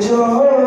চলে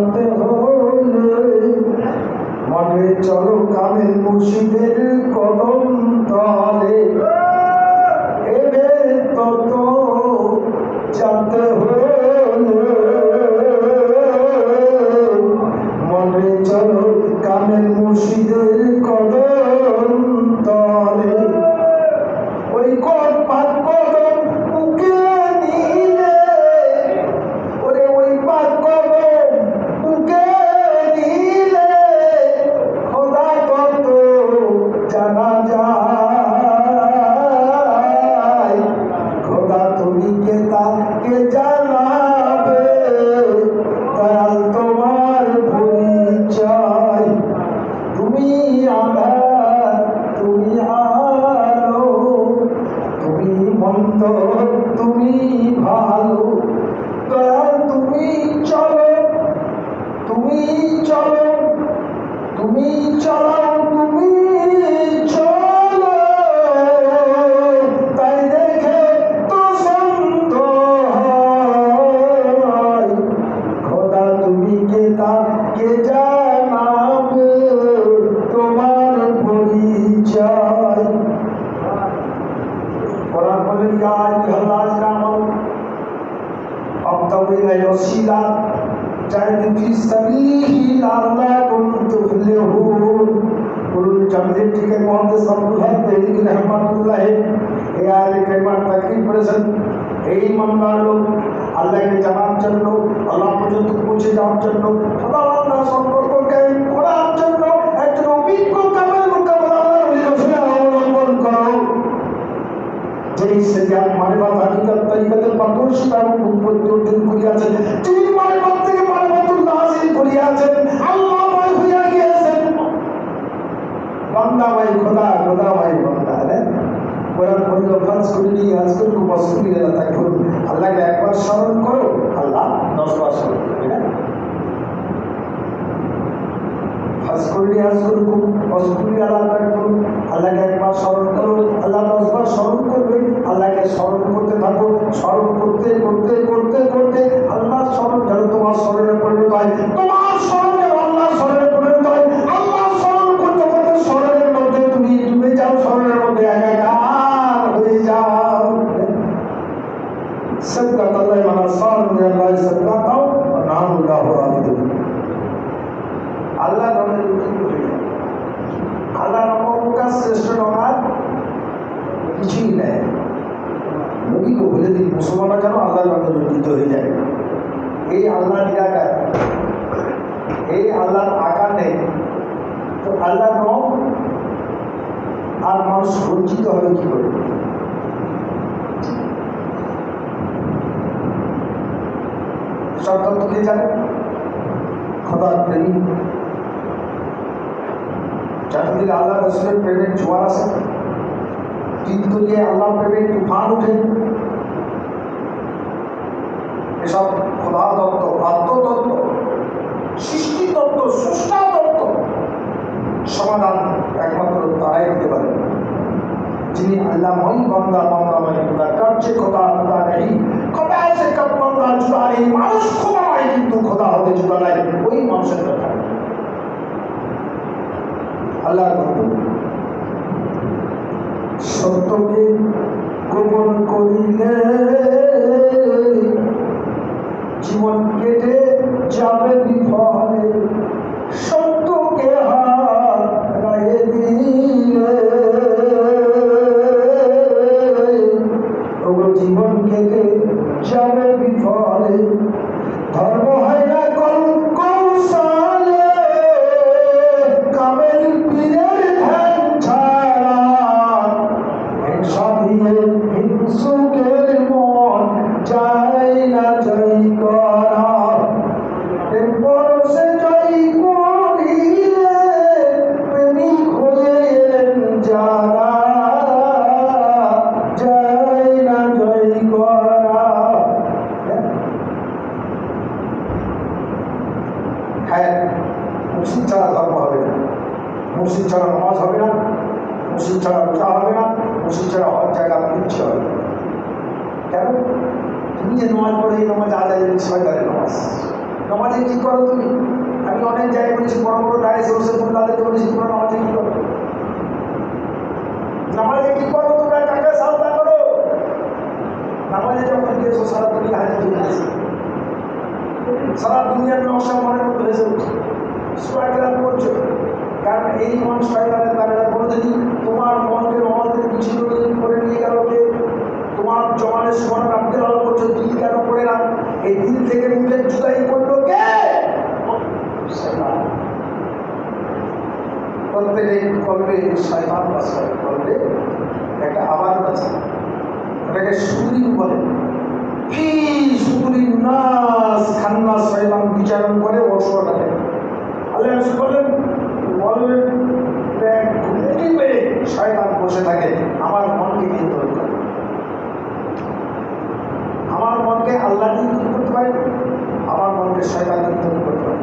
জানতে হলে মনে চলো কামে মুর্শিদের তুমি চলো তুমি চলো। যদি বসবো না কেন? আল্লাহর নামে রঞ্জিত হয়ে যায়। এই আল্লাহ নিরাকার। এই আল্লাহর আকার নেই। তো আল্লাহর নাম আর মানুষ বঞ্চিত হবে কি করে? সব তত্ত্ব দিয়ে যাবে খোদার প্রেমী। চারদিকে আল্লাহ রসুলের প্রেমের জোয়ার আসে তিন আল্লাহ প্রেমের তুফান উঠে এসব খোলা তত্ত্ব বাদ্যতত্ত্ব সৃষ্টিতত্ত্ব সৃষ্টা তত্ত্ব সমাধান একমাত্র তারাই হতে পারে। যিনি আল্লাহ বন্দা বন্দা খোদা কাটছে খোদা খোদা নেই। খোদা আছে বন্দা জুদা নেই, মানুষ খোদা কিন্তু খোদা হতে জুদা নাই, ওই মানুষের কথা সত্যকে গোপন করিলে জীবন কেটে যাবে বিফলে কলবে শয়তান বাস করে কলবে একটা আবার বলে। কি নাস খান্নাস শয়তান বিচারণ করে অসুরটাকে আল্লাহ বললেন ঘুমটি পেয়ে শয়তান বসে থাকে। আমার মনকে নিয়ন্ত্রণ করে। আমার মনকে আল্লাহ নিয়ন্ত্রণ করতে পারে আমার মনকে শয়তান নিয়ন্ত্রণ করতে পারে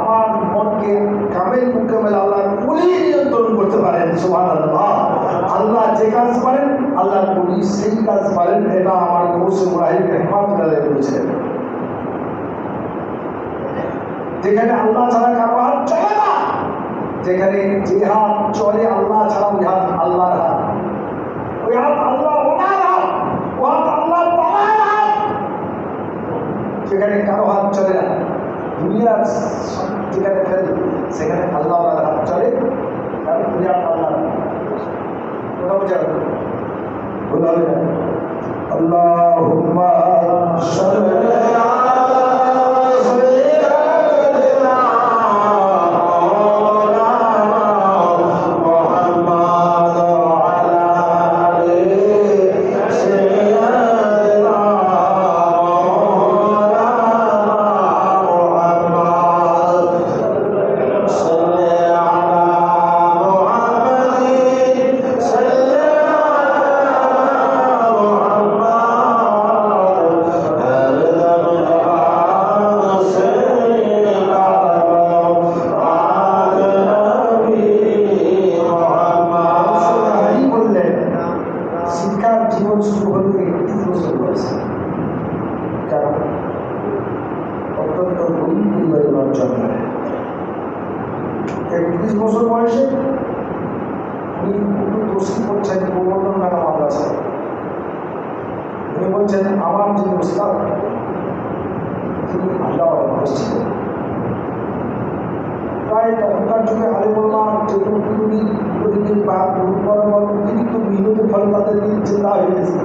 আমার মনকে কামেল মুকামেল আল্লাহর উনি নিয়ন্ত্রণ করতে পারেন, সুবহানাল্লাহ। আল্লাহ যে কাজ পারেন আল্লাহ উনি সেই কাজ পারেন এটা আমার গৌস ইব্রাহিম রহমাতুল্লাহ বলেছিলেন। যেখানে আল্লাহ ছাড়া কারও হাত চলে না, যেখানে যে হাত চলে আল্লাহ ছাড়া ওই হাত আল্লাহর হাত। ওই হাত আল্লাহ ওনার হাত, ও হাত আল্লাহ পালার হাত। সেখানে কারও হাত চলে না, দুনিয়ার যেখানে ফেল সেখানে আল্লাহ ওনার হাত চলে কারণ দুনিয়ার আল্লাহ ওটা বোঝা গেল? বলা হবে না করছেন গোবর্ধন নানা মাদ্রাসায় উনি বলছেন, আমার যে উস্তাদ, তিনি আল্লাহ ছিলেন প্রায় তখনকার যুগে প্রতিদিন বা পর অতিরিক্ত তাদের চিন্তা হয়ে গেছে।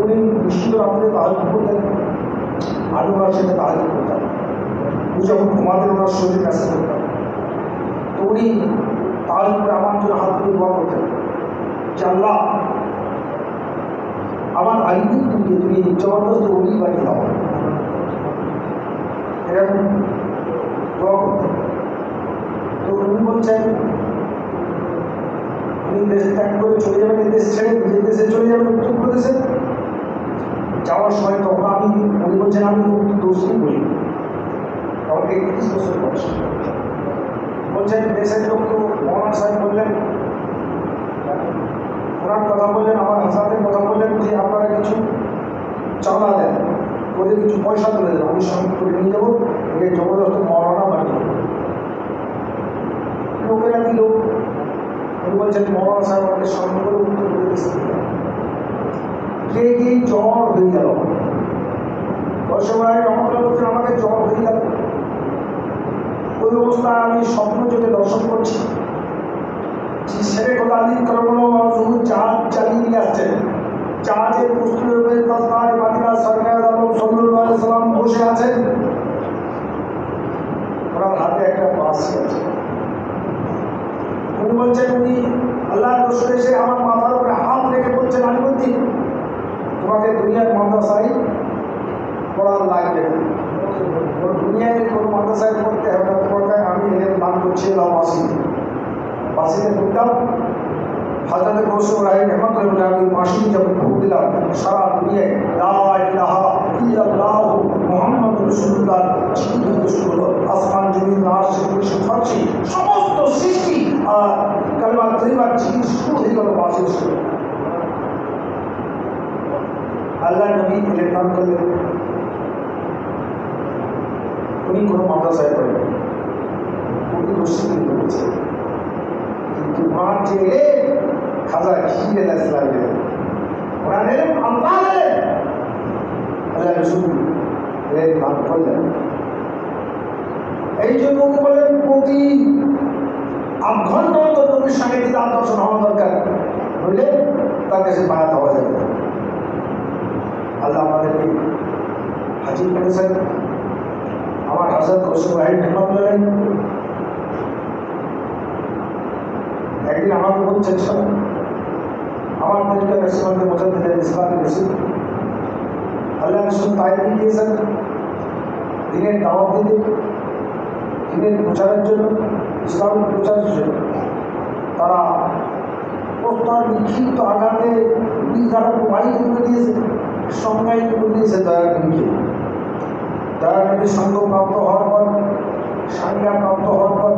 উনি তাহাজ করতেন আলু সেটা তাহাজ করতেন। যখন ঘুমাতেন ওনার উনি তাহাজ করে আমার জন্য হাত তুলে দোয়া করতেন আল্লাহ আমার আইনি তুমি তুমি জবরদস্ত উনি বানিয়ে দাও। এরকম দোয়া করতেন তো উনি বলছেন, উনি দেশ ত্যাগ করে চলে যাবেন দেশ ছেড়ে নিজের দেশে চলে যাবেন উত্তর প্রদেশে যাওয়ার সময় তখন আমি, উনি বলছেন, আমি দোষী বলি। তখন একত্রিশ বছর বয়স। বলছেন, দেশের লোক মহান সাহেব বললেন। ওনার কথা বললেন, আমার হাসানের কথা বললেন, যে আপনারা কিছু চাঁদা দেন, ওদের কিছু পয়সা তুলে দেন, আমি সঙ্গে করে নিয়ে যাব একে জবরদস্ত মরনা বানিয়ে। লোকেরা দিল উনি বলছেন মহান সাহেব আমাকে সঙ্গে করে উত্তর কে কি জ্বর হয়ে গেল? দর্শকরাই রহমতুল্লাহ বলছেন, আমাকে জ্বর হয়ে গেল। ওই অবস্থায় আমি স্বপ্ন চোখে দর্শন করছি। যে শেখ আলী করমল চাঁদ চালিয়ে নিয়ে আসছেন চাঁদের প্রস্তুতের তাজমার মাদিনা সরকার আলম সাল্লাল্লাহু আলাইহি সাল্লাম বসে আছেন ওনার হাতে একটা বাঁশি আছে উনি বলছেন উনি আল্লাহ রসুল এসে আমার মাথার উপরে হাত রেখে বলছেন আমি বলছি তোমাকে দুনিয়ার মাদ্রাসায় পড়ার লাগবে না। ওর দুনিয়ায় কোনো মাদ্রাসায় পড়তে হবে না তোমাকে আমি এদের নাম করছি এলাম বাসি বাসিতে ঢুকতাম হজরত রসুল রাহিম হেমতুল্লাহ আমি মাসি যখন ভোগ দিলাম সারা দুনিয়ায় লা ইলাহা ইল্লাল্লাহ মুহাম্মদ রাসূলুল্লাহ চিঠি দুষ্ট হলো আসমান জমিন আরশ কুরসি ফারসি সমস্ত সৃষ্টি আর কালমা তৈবার চিঠি শুরু হয়ে গেল মাসের শুরু আল্লাহ নবী ইলেকট্রন করলেন উনি কোনো মাদ্রাসায় পড়েন উনি মুসলিম করেছে কিন্তু মাঠ যে এলে খাজা খিরে ইসলাম গেলেন ওরা নিলেন আল্লাহ এলেন করলেন এই জন্য বলেন প্রতি আধ ঘণ্টা অন্তর নবীর সঙ্গে দিদার দর্শন হওয়া দরকার। নইলে তার কাছে বায়াত হওয়া যাবে আল্লাহ আমাদেরকে হাজির করেছেন। আমার হাজার রসুল রাহিম হেমতুল্লাহ একদিন আমাকে বলছেন সব আমার তরিকা রেস্টুরেন্টে মোজাদ্দিদ ইসলামী রসিদ আল্লাহ রসুল তাইতে গিয়েছেন দিনের দাওয়াত দিতে, দিনের প্রচারের জন্য, ইসলামের প্রচারের জন্য। তারা প্রস্তাব বিক্ষিপ্ত আঘাতে দ্বারা প্রবাহিত করে দিয়েছে, সংজ্ঞায়িত করে দিয়েছে দয়া নবীকে দয়া নবীর সঙ্গ প্রাপ্ত হওয়ার পর, সংজ্ঞা প্রাপ্ত হওয়ার পর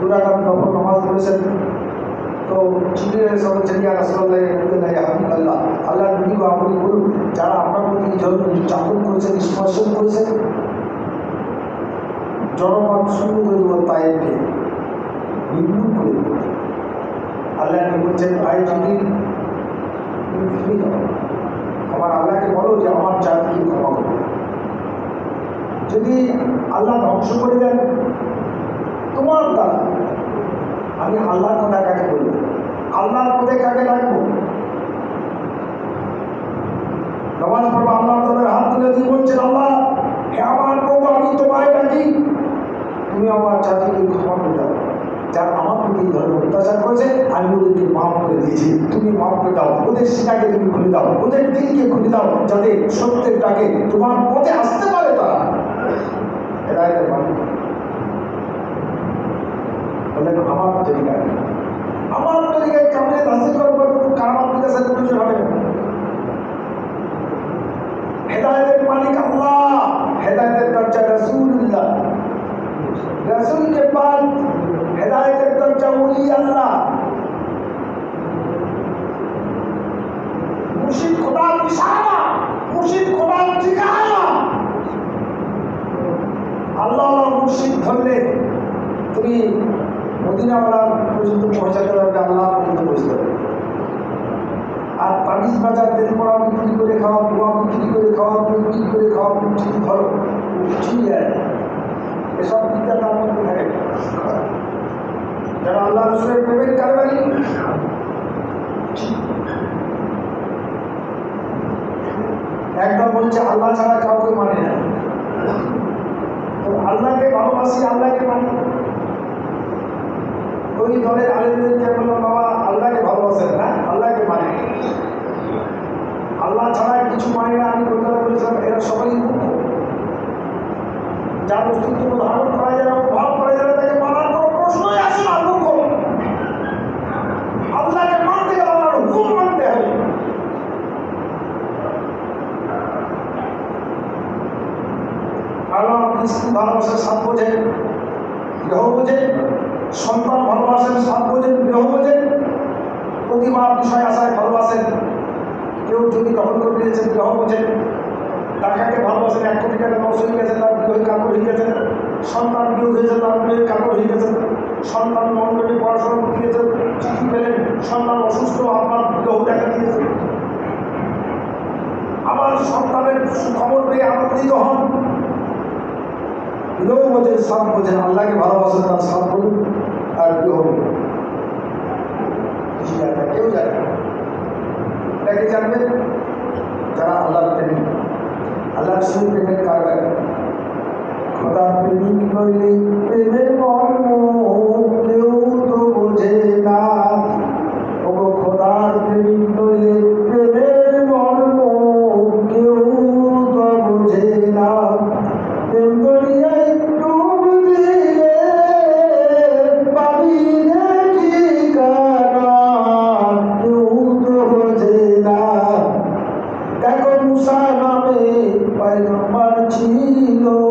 দুরাকাত নফল নামাজ পড়েছেন। তো চিঠি এসে বলছেন ইয়া রাসূলুল্লাহ আল্লাহ নবী আপনি বলুন, যারা আপনার প্রতি এই করেছেন, স্পর্শন করেছেন জনমত শূন্য করে দেবো তাইকে নির্মূল করে দেবো। আল্লাহ নবী বলছেন, ভাই যাও আমার আল্লাহকে বলো যে আমার জাতিকে ক্ষমা করবে যদি আল্লাহ ধ্বংস করে দেন তোমার দ্বারা আমি আল্লাহর কথা কাকে বলব? আল্লাহর পথে কাকে ডাকবো? নামাজ পড়ব আল্লাহ তাদের হাত তুলে দিয়ে বলছেন, আল্লাহ, হে আমার প্রভু, আমি তোমায় ডাকি। তুমি আমার জাতিকে ক্ষমা করে দাও। যারা আমার প্রতি ধরনের অত্যাচার করেছে, আমি ওদেরকে মাফ করে দিয়েছি। তুমি মাফ করে দাও। ওদের সেটাকে তুমি খুলে দাও। ওদের দিলকে খুলে দাও, যাতে সত্যের ডাকে তোমার পথে আসতে পারে তারা। হেদায়তের বললেন আমার তরিকায় আমার তরিকায় কামলে হাসিল পর কোনো কারামাত বিকাশের প্রয়োজন হবে হেদায়তের মালিক আল্লাহ, হেদায়তের দরজা রসুল্লাহ রসুলকে পাল হেদায়তের দরজা উলি আল্লাহ। মুর্শিদ খোদার নিশানা মুর্শিদ খোদার ঠিকানা। আল্লাহ মুর্শিদ ধরলে তুমি মদিনাওয়ালা পর্যন্ত পৌঁছাতে পারবে আল্লাহ পর্যন্ত পৌঁছতে পারবে আর তাবিজ বাজার তেল পড়া বিক্রি করে খাওয়া পোয়া বিক্রি করে খাওয়া বিক্রি করে খাওয়া ঠিক ধরো কিছুই যায় এসব বিদ্যা তার মধ্যে থাকে। যারা আল্লাহ রসুলের প্রেমের কারবারি, একদম বলছে, আল্লাহ ছাড়া কাউকে মানে না। তো আল্লাহকে ভালোবাসি, আল্লাহকে মানি বললাম বাবা আল্লাহকে ভালোবাসেন না? আল্লাহকে মানে আল্লাহ ছাড়া কিছু মানে না, আমি কলকাতা এরা সবাই যার অস্তিত্ব ধারণ করা যায় ভাব করা তাকে মানার কোনো প্রশ্নই আসে না আল্লাহকে মানতে গেলে আল্লাহর হুকুম মানতে হবে। আল্লাহ স্ত্রী ভালোবাসার সাত বোঝেন গ্রহ বোঝেন সন্তান ভালোবাসেন সাত বোঝেন গ্রহ বোঝেন প্রতিমা বিষয় আশায় ভালোবাসেন। কেউ যদি দখল করে নিয়েছেন গ্রহ বোঝেন টাকাকে ভালোবাসেন, এক কোটি টাকা নষ্ট হয়ে গেছে, তার বিয়ে কাপড় হয়ে গেছে, সন্তান বিয়ে হয়েছে, তার বিয়ে কাপড় হয়ে গেছে, সন্তান মন্ডলী পড়াশোনা করতে গেছে চিঠি পেলেন, সন্তান অসুস্থ, আপনার গ্রহ দেখা দিয়েছে। আবার সন্তানের সুখবর পেয়ে আনন্দিত হন। লোক বোঝেন সব বোঝেন আল্লাহকে ভালোবাসেন তার সব বলুন আর কেউ হবে কিছু জানে না, কেউ জানে না। এটাকে জানবে যারা আল্লাহর প্রেমিক আল্লাহর সেই প্রেমের কারবার খোদা প্রেমিক নইলে প্রেমের মর্ম কেউ marchito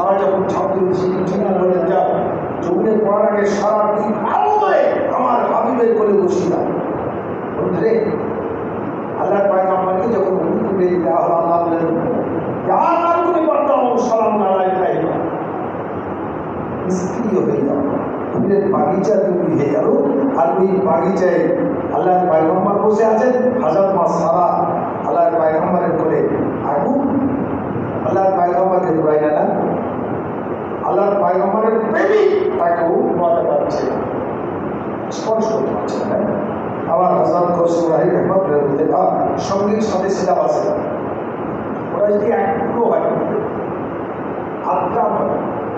সারা যখন ছাত্র সেটি ঠিক বলে যা পড়ার আগে সারা দিন করে আমার বসিয়া বন্ধুরে আল্লাহর যখন দেওয়া হলো আল্লাহ তুমি পাঠাও সালাম নারায় খাইবা নিষ্ক্রিয় হয়ে যাও ফুলের বাগিচা তৈরি হয়ে গেল আর ওই বাগিচায় আল্লাহর পায়গম্বর বসে আছেন হাজার মাস সারা আল্লাহর পায়গম্বরের করে আগুন আল্লাহর পায়গম্বরকে ডুবাই না আল্লাহর পায়গম্বরের প্রেমিক তাকেও ডুবাতে পারছে না। স্পর্শ করতে পারছে না আবার হাসান কসুর রাহিম সঙ্গীর সাথে সেটা আছে ওরা যদি এক টুকরো হয় আত্মা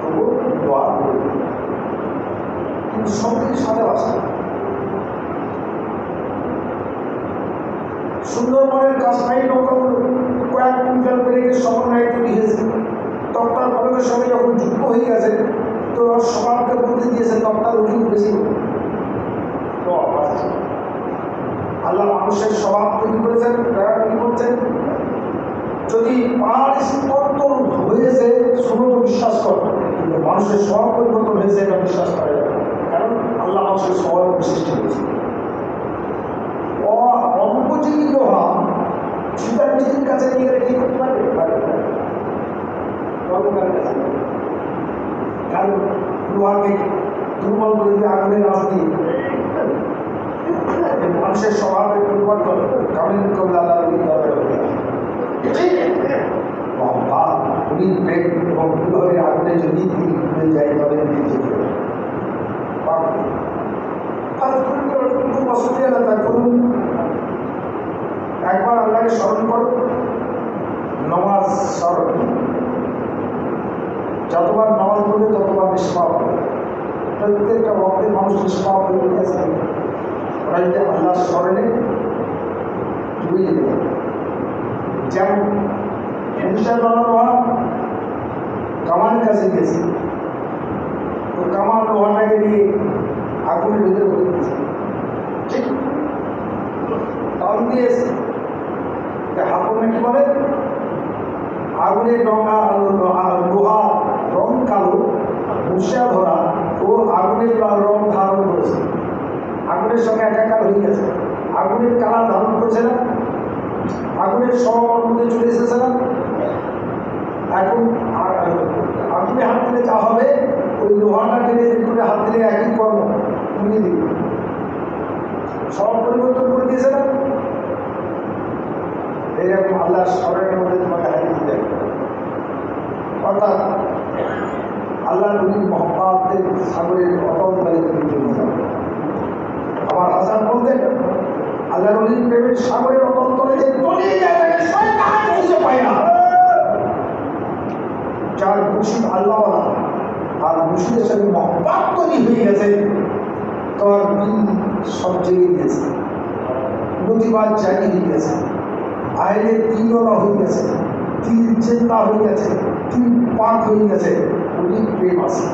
তবু দোয়া কিন্তু সঙ্গীর সাথে আছে সুন্দরবনের কাশ্মীর নৌকাগুলো কয়েক কুইন্টাল পেরেকে সমন্বয় তৈরি হয়েছে তক্তার ফলকের সঙ্গে যখন যুক্ত হয়ে গেছে তো ওর স্বভাবকে বলতে দিয়েছে তক্তার ওজন বেশি হবে তো আছে। আল্লাহ মানুষের স্বভাব তৈরি করেছেন তারা তৈরি করছেন যদি পাহাড় স্পর্ত হয়েছে শুধু তো বিশ্বাস কর কিন্তু মানুষের স্বভাব পরিবর্তন হয়েছে এটা বিশ্বাস করা যাবে না। কারণ আল্লাহ মানুষের স্বভাব বিশিষ্ট হয়েছে অঙ্কজীবী লোহা সুতার নিজের কাছে নিয়ে গেলে কি করতে পারবে পারবে না। অন্ধকারের কাছে নিয়ে গেলে। কারণ লোহাকে দুর্বল করে দিয়ে আগুনের রাজ দিয়ে এই মানুষের স্বভাবের পরিবর্তন কামিল কবিতা আল্লাহ নবী দরবারে হয়ে গেছে। বাবা উনি প্রেম এবং বিবাহের আগুনে যদি তিনি ঘুরে যায় তবে তিনি যেতে পারেন। বাবা, আর তুমি তো খুব অসুবিধা না তা করুন একবার আল্লাহকে স্মরণ করো নমাজ স্মরণ যতবার নামাজ পড়বে ততবার নিষ্পাপ হবে। প্রত্যেকটা ভক্তের মানুষ নিষ্পাপ হয়ে উঠে ওরা যদি আল্লাহর স্মরণে ডুবে যেতে যেমন হিংসা লোহা কামানের কাছে গেছে। তো কামান লোহাটাকে নিয়ে আগুনের ভিতরে ঠিক। টান দিয়েছে হাফনে কি বলে? রং আর লোহা রং কালো মুসা ধরা ও আগুনের রং ধারণ করেছে। আগুনের সঙ্গে একাকার হয়ে গেছে। আগুনের কালার ধারণ করেছে না? আগুনের সবার মধ্যে চলে এসেছে না? এখন আগুনে হাত দিলে যা হবে, ওই লোহাটা টেনে করে হাত দিলে একই কর্ম। তুমি দিবে সব পরিবর্তন করে দিয়েছে না? এইরকম আল্লাহ স্মরণের মধ্যে তোমাকে হারিয়ে দিতে অর্থাৎ আল্লাহ নবীর মহাপাতের সাগরের অটল তলে তুমি চলে যাবে আমার হাসান বলতেন আল্লাহ নবীর প্রেমের সাগরের অটল তলে যে তলিয়ে যার মুর্শিদ আল্লাহ আর মুর্শিদের সঙ্গে মহব্বাত তৈরি হয়ে গেছে তোমার সব জেগে গিয়েছে প্রতিবাদ জাগিয়ে গেছে আইনের তিনলা হয়ে গেছে। তিন চেতনা হয়ে গেছে, তিন পাক হয়ে গেছে, উনি প্রেম আছে।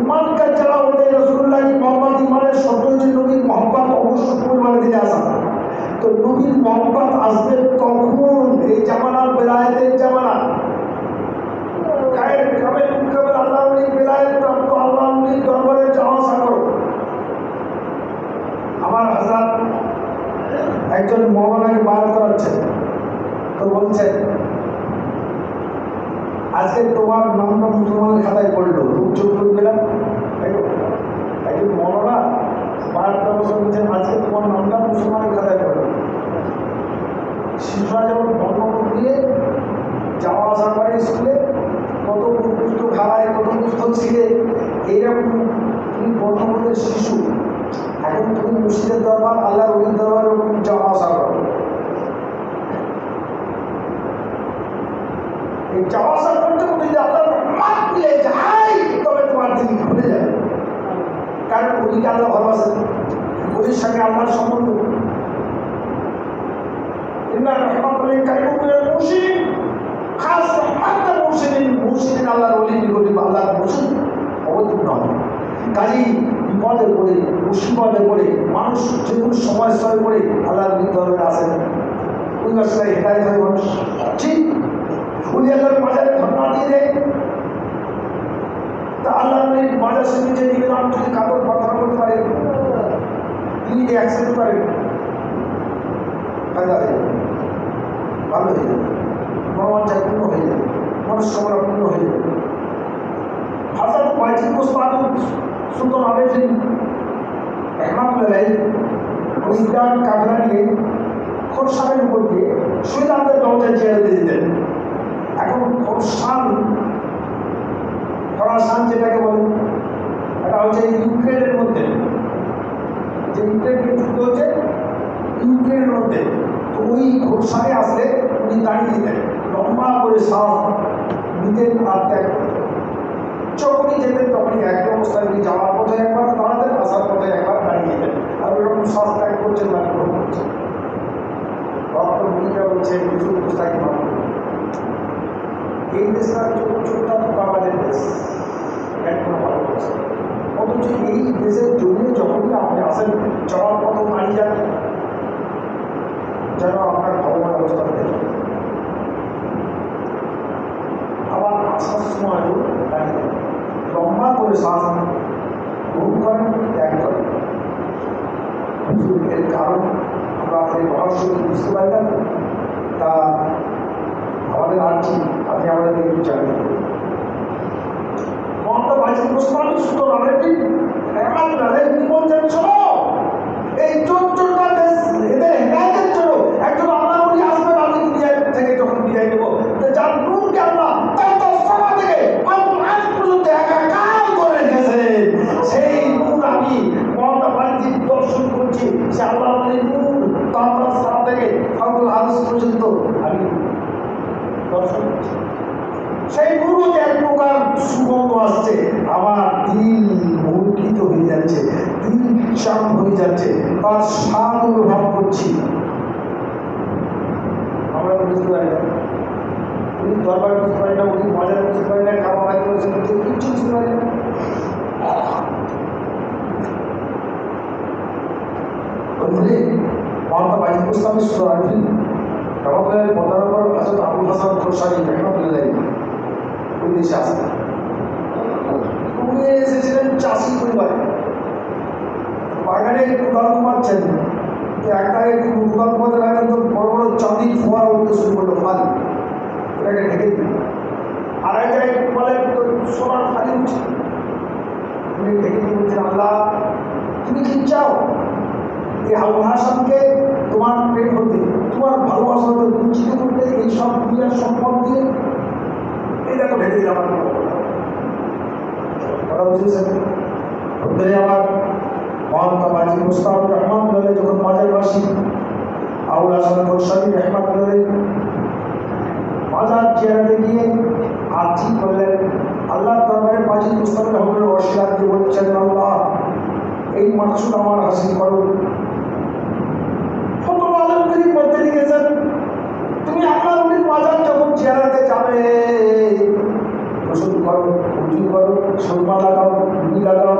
ইমানকার যারা ওদের রসুল্লাহ মোহাম্মদ ইমানের যে নবীর মোহাম্মদ অবশ্য পরিমাণে দিনে আসা। তো নবীর মোহাম্মদ আসবে তখন এই জামানার বেলায়েতের জামানা গায়ের কামে কামে আল্লাহ উনি বেলায়েত প্রাপ্ত আল্লাহ উনি দরবারে যাওয়া আসা করো আমার হাজার একজন মৌলানাকে বার করাচ্ছেন তো বলছেন আজকে তোমার নামটা মুসলমানের খাতায় পড়ল তুমি চোখ করে পেলাম একজন মৌলানা বার করার বলছেন আজকে তোমার নামটা মুসলমানের খাতায় পড়ল শিশুরা যেমন বর্ণ দিয়ে যাওয়া আসা করে স্কুলে কত পুস্তক হারায় কত পুস্তক ছিলে এইরকম তুমি বর্ণমূলের শিশু এখন তুমি মুসলিমের দরবার আল্লাহ রবির দরবার ওরকম যাওয়া আসা করো এই যাওয়া আসা করতে করতে যদি আল্লাহ রহমান মিলে যায় তবে তোমার দিন খুলে যাবে কারণ উনিকে আল্লাহ ভালোবাসেন ওদের সঙ্গে আল্লাহর সম্বন্ধ ইন্না রহমাতুল্লাহ কারিমুল মুসলিম খাস রহমাতুল মুসলিম মুসলিম আল্লাহর ওলি নিকটে আল্লাহর মুসলিম অবতীর্ণ হয় কাজী বিপদে পড়ে মুসিবতে পড়ে, মানুষ যে কোনো সমস্যায় পড়ে আল্লাহর বিদ্যালয়ে আসেন ওই রাস্তায় হেদায়ত হয় মানুষ। ঠিক উনি আল্লাহর বাজারে ধর্ণা দিয়ে দেয়। তা আল্লাহ বাজার সে নিজে নিবেদন যদি কাপড় প্রার্থনা করতে পারে, তিনি যে অ্যাকসেপ্ট করেন ফায়দা হয়ে ভালো হয়ে যাবে। মনোবাঞ্ছা পূর্ণ হয়ে যাবে। পূর্ণ হয়ে যাবে। হাজার বাইজিদ মুসলমান সুলতান আবেদিন রহমাতুল্লাহ ইরান কাফেরা উপর দিয়ে সুইদানদের দরজায় চেয়ারে দিয়ে দিতেন এখন খোরসান খরাসান যেটাকে বলে, এটা হচ্ছে ইউক্রেনের মধ্যে। যে ইউক্রেনকে যুদ্ধ হচ্ছে ইউক্রেনের মধ্যে। তো ওই ঘোষায় আসলে উনি দাঁড়িয়ে দিতেন লম্বা করে শ্বাস নিতেন আর ত্যাগ করতেন। যখনই যেতেন তখনই এক অবস্থায় উনি যাওয়ার পথে একবার দাঁড়াতেন আসার পথে একবার দাঁড়িয়ে যেতেন আর ওরকম শ্বাস ত্যাগ করছেন বা গ্রহণ করছেন ডক্টর মুনিরা বলছে কিছু অবস্থায় মানুষ এই দেশটা ছোটটা ধোকাবাজের দেশ। অথচ এই দেশের জন্য যখনই আপনি আসেন, যাওয়ার পথ দাঁড়িয়ে যান যেন আপনার ভগবান অবস্থা দেখে আবার আসার সময় দাঁড়িয়ে। লম্বা করে শ্বাস গ্রহণ করেন, ত্যাগ করেন। এর কারণ আমরা এই রহস্য বুঝতে পারি না। তা আমাদের আর্থি আপনি আমাদের একটু জানেন নারে কি বলছেন শোনো এই চোর চোরটা দেশ এদের হেদায়তের জন্য একজন আল্লাহ বলি আসবেন আমি দুনিয়া থেকে যখন বিদায় দেবো তো যার নূরকে আল্লাহ তার তো সময় থেকে আজ পর্যন্ত একাকার করে রেখেছেন সেই নূর আমি মমতা বাজি দর্শন করছি সে আল্লাহ বলি নূর তার সারা থেকে ফাগুল হাদিস পর্যন্ত আমি দর্শন করছি সেই গুরু যে এক প্রকার সুগন্ধ আসছে আমার দিল মুরকিত হয়ে যাচ্ছে দিল চাপ হয়ে যাচ্ছে, তার স্বাদ অনুভব করছি। আমরা বুঝতে পারি না। উনি দরবার বুঝতে পারি না, উনি মজা বুঝতে পারি না খাওয়া বুঝতে পারি না। এসেছিলেন চাষি পরিবারে। বাগানে কোদাল ঘুমাচ্ছেন একটাকে কোদাল ঘুমাতে লাগলেন তো বড় বড় চাঁদির ফোয়ার উঠতে শুরু করল ফালি এটাকে ঢেকে দিল আর এক জায়গায় বলে তো সোনার ফালি উঠছে। উনি ঢেকে দিয়ে বলছেন আল্লাহ, তুমি কি চাও এই আবুল হাসানকে তোমার প্রেম হতে তোমার ভালোবাসাকে বঞ্চিত করতে এই সব দুনিয়ার সম্পদ দিয়ে? এই দেখো, ঢেকে দিলাম। আমার কথা বুঝেছেন আমার মহাত্মা বাজি মুস্তাফুর রহমান বলে যখন মাজারবাসী আবুল হাসান গোস্বামী রহমান বলে, মাজার চেয়ারে গিয়ে আর্জি করলেন। আল্লাহ দরবারে বাজি মুস্তাফুর রহমানের অস্বীকার দিয়ে বলছেন, আল্লাহ, এই মানুষটা আমার হাসিল করো। মধ্যে লিখেছেন, তুমি আল্লাহ মাজার যখন চেয়ারাতে যাবে, গোসল করো উজু করো লাগাও রুগী লাগাও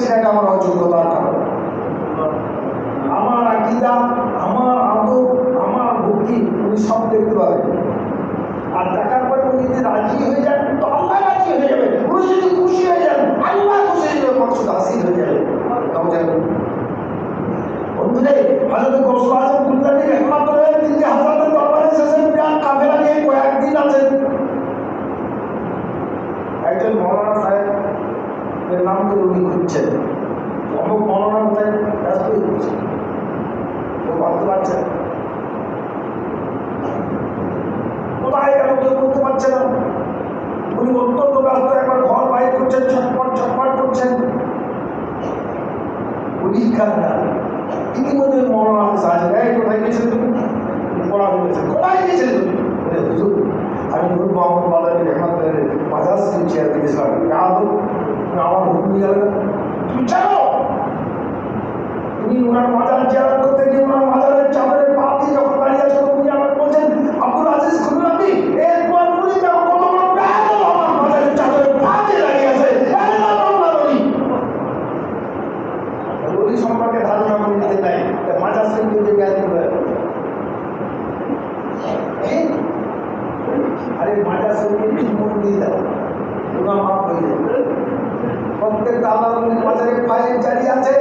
না এটা আমার অযোগ্যতার কারণ। আমার আকিদা, আমার আদব, আমার ভক্তি উনি সব দেখতে পাবেন। আর দেখার পরে উনি যদি রাজি হয়ে যান তো আল্লাহ রাজি হয়ে যাবে উনি যদি খুশি হয়ে যান আল্লাহ খুশি হয়ে যাবে মকসুদ হাসিল হয়ে যাবে তখন যাবেন বন্ধুরে হযরত গৌসুল আজম গুলজারি রহমাতুল্লাহ তিনি হযরতের দরবারে শেষে বিরাট কাফেলা নিয়ে কয়েকদিন আছেন একজন মৌলানা সাহেব এর নাম করে উনি খুঁজছেন অমুক মৌলানা কোথায় ব্যস্ত হয়ে পড়ছে কেউ ভাবতে পারছে না কোথায় গেল কেউ বলতে পারছে না উনি অত্যন্ত ব্যস্ত একবার ঘর বাইর করছেন ছটপট ছটপট করছেন উনি খান না ইতিমধ্যে মৌলানা সাহেব এই কোথায় গেছেন তুমি পড়া হয়েছে কোথায় গেছেন তুমি বলে, হুজুর আমি নুর মোহাম্মদ বালাবি রহমতের বাজার সিং চেয়ার দিয়েছিলাম আদৌ তুমি আমার হুকুম নিয়ে যাবে না তুমি জানো তুমি ওনার মাজার চেয়ার করতে গিয়ে ওনার মাজারের চাদরের পা দিয়ে যখন দাঁড়িয়ে আছো তুমি আমাকে বলছেন আব্দুল আজিজ খুলুন আপনি এ তোমার মুড়ি দেখো কত বড় ব্যাগ আমার মাজারের চাদরের পা দিয়ে দাঁড়িয়ে আছে এ না তোমরা বলি ওই সম্পর্কে ধারণা করে নিতে নাই মাজার সিং যদি জ্ঞান দিবে আরে মাজার সিংকে চুম্বন দিয়ে দাও গুণা মাফ হয়ে যাবে প্রত্যেক আল্লাহ মাজারে ফাইল জারি আছে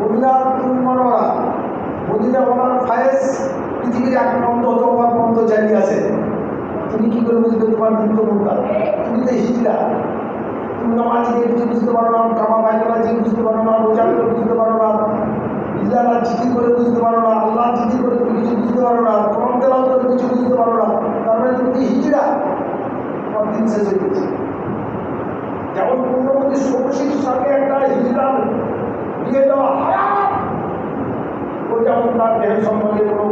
মদিনা মনোরা মদিনা ওনার ফায়েজ পৃথিবীর এক পন্ত অথবা পন্ত জারি আছে তুমি কি করে বুঝবে তোমার দিন তো কোনটা তুমি তো হিজরা তুমি নামাজ দিয়ে কিছু বুঝতে পারো না কামা বাইকলা দিয়ে বুঝতে পারো না রোজা করে বুঝতে পারো না ইল্লাহ জিকির করে বুঝতে পারো না আল্লাহ জিকির করে তুমি কিছু বুঝতে পারো না কোরআন তেলাওয়াত করে কিছু বুঝতে পারো না তার মানে তুমি কি হিজড়া তোমার দিন শেষ হয়ে গেছে যেমন পূর্ণবতী ষোড়শীর সঙ্গে একটা হিজড়ার বিয়ে দেওয়া হারাম ও যেমন তার দেহ সম্বন্ধে কোনো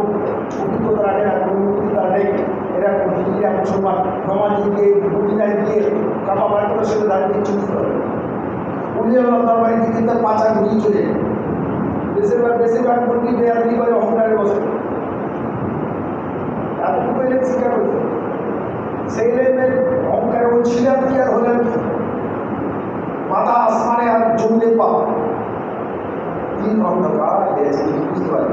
অভিজ্ঞতা রাখে না, কোনো তার নেই। এরা হিজড়া মুসলমান নমাজি দিয়ে মদিনায় দিয়ে কাপা বাইকের সাথে দাঁড়িয়ে কিছু বুঝতে পারে উনি আল্লাহ তার বাড়ি তার পাচা ঘুরিয়ে চলে বেশিরভাগ বেশিরভাগ মুরগি বেয়াদি করে অহংকারে বসে। এতটুকু এলেন স্বীকার সেই লেনের অহংকারে ও ছিলেন কি আর হলেন কি? মাথা আসমানে আর জমলে পা তিন অন্ধকার গেছে কিছু বুঝতে পারি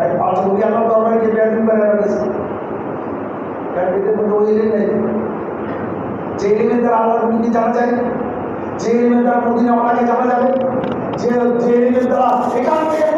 এক পাঁচ মুরগি আমার দরবারে যে বেয়াদি করে রাখেছে বেয়াদিদের মধ্যে ওই এলেন নেই যে এলেনের দ্বারা আল্লাহর মুরগি জানা যায় যে এলেনের দ্বারা মদিনা ওনাকে জানা যাবে যে যে এলেনের দ্বারা এখান থেকে মদিনা